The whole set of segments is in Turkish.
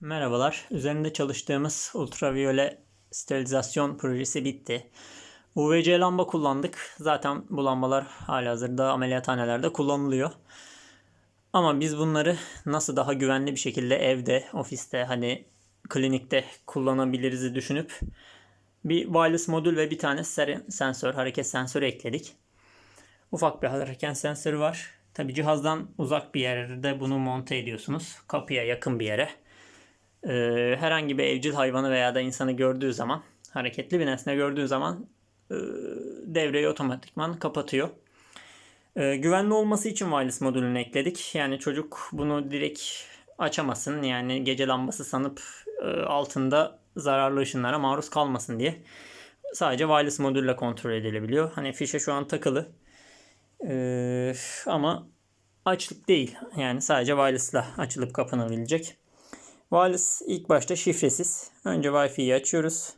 Merhabalar. Üzerinde çalıştığımız ultraviyole sterilizasyon projesi bitti. UVC lamba kullandık. Zaten bu lambalar halihazırda ameliyathanelerde kullanılıyor. Ama biz bunları nasıl daha güvenli bir şekilde evde, ofiste, hani klinikte kullanabiliriz düşünüp bir wireless modül ve bir tane sensör, hareket sensörü ekledik. Ufak bir hareket sensörü var. Tabi cihazdan uzak bir yerde bunu monte ediyorsunuz. Kapıya yakın bir yere. Ee, herhangi bir evcil hayvanı veya da insanı gördüğü zaman, hareketli bir nesne gördüğü zaman e, devreyi otomatikman kapatıyor. Ee, güvenli olması için wireless modülünü ekledik. Yani çocuk bunu direkt açamasın. Yani gece lambası sanıp e, altında zararlı ışınlara maruz kalmasın diye. Sadece wireless modülle kontrol edilebiliyor. Hani fişe şu an takılı. Ee, ama açlık değil. Yani sadece wireless'la açılıp kapanabilecek. Wireless ilk başta şifresiz. Önce Wi-Fi'yi açıyoruz.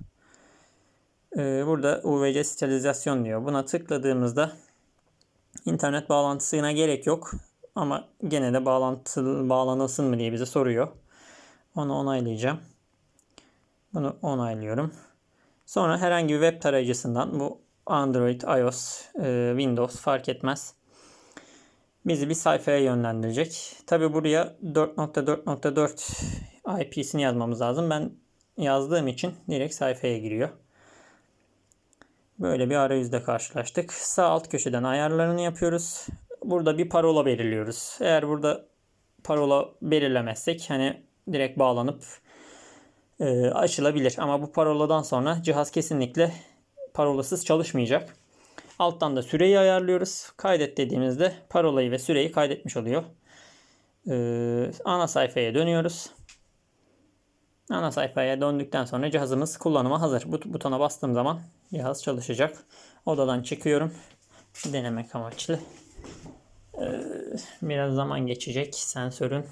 Ee, burada UVC sterilizasyon diyor. Buna tıkladığımızda internet bağlantısına gerek yok. Ama gene de bağlantı bağlanılsın mı diye bize soruyor. Onu onaylayacağım. Bunu onaylıyorum. Sonra herhangi bir web tarayıcısından bu Android, iOS, e, Windows fark etmez. Bizi bir sayfaya yönlendirecek. Tabi buraya 4.4.4 IP'sini yazmamız lazım. Ben yazdığım için direkt sayfaya giriyor. Böyle bir arayüzle karşılaştık. Sağ alt köşeden ayarlarını yapıyoruz. Burada bir parola belirliyoruz. Eğer burada parola belirlemezsek hani direkt bağlanıp e, açılabilir. Ama bu paroladan sonra cihaz kesinlikle parolasız çalışmayacak. Alttan da süreyi ayarlıyoruz. Kaydet dediğimizde parolayı ve süreyi kaydetmiş oluyor. Ee, ana sayfaya dönüyoruz. Ana sayfaya döndükten sonra cihazımız kullanıma hazır. Bu butona bastığım zaman cihaz çalışacak. Odadan çıkıyorum. Denemek amaçlı. Ee, biraz zaman geçecek. Sensörün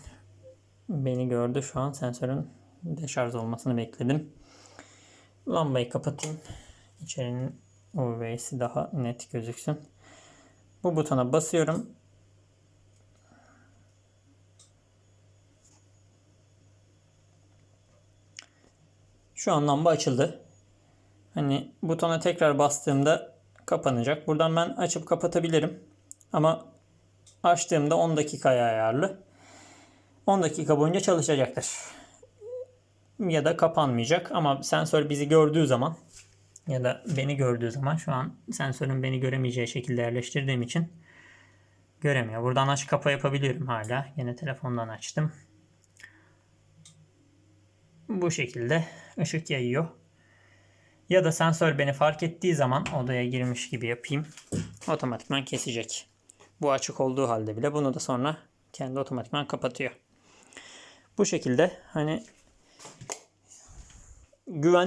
beni gördü şu an. Sensörün deşarj olmasını bekledim. Lambayı kapatayım. İçerinin UV'si daha net gözüksün. Bu butona basıyorum. Şu an lamba açıldı. Hani butona tekrar bastığımda kapanacak. Buradan ben açıp kapatabilirim. Ama açtığımda 10 dakikaya ayarlı. 10 dakika boyunca çalışacaktır. Ya da kapanmayacak ama sensör bizi gördüğü zaman ya da beni gördüğü zaman şu an sensörün beni göremeyeceği şekilde yerleştirdiğim için göremiyor. Buradan aç kapa yapabiliyorum hala. Yine telefondan açtım. Bu şekilde ışık yayıyor. Ya da sensör beni fark ettiği zaman odaya girmiş gibi yapayım. Otomatikman kesecek. Bu açık olduğu halde bile bunu da sonra kendi otomatikman kapatıyor. Bu şekilde hani güven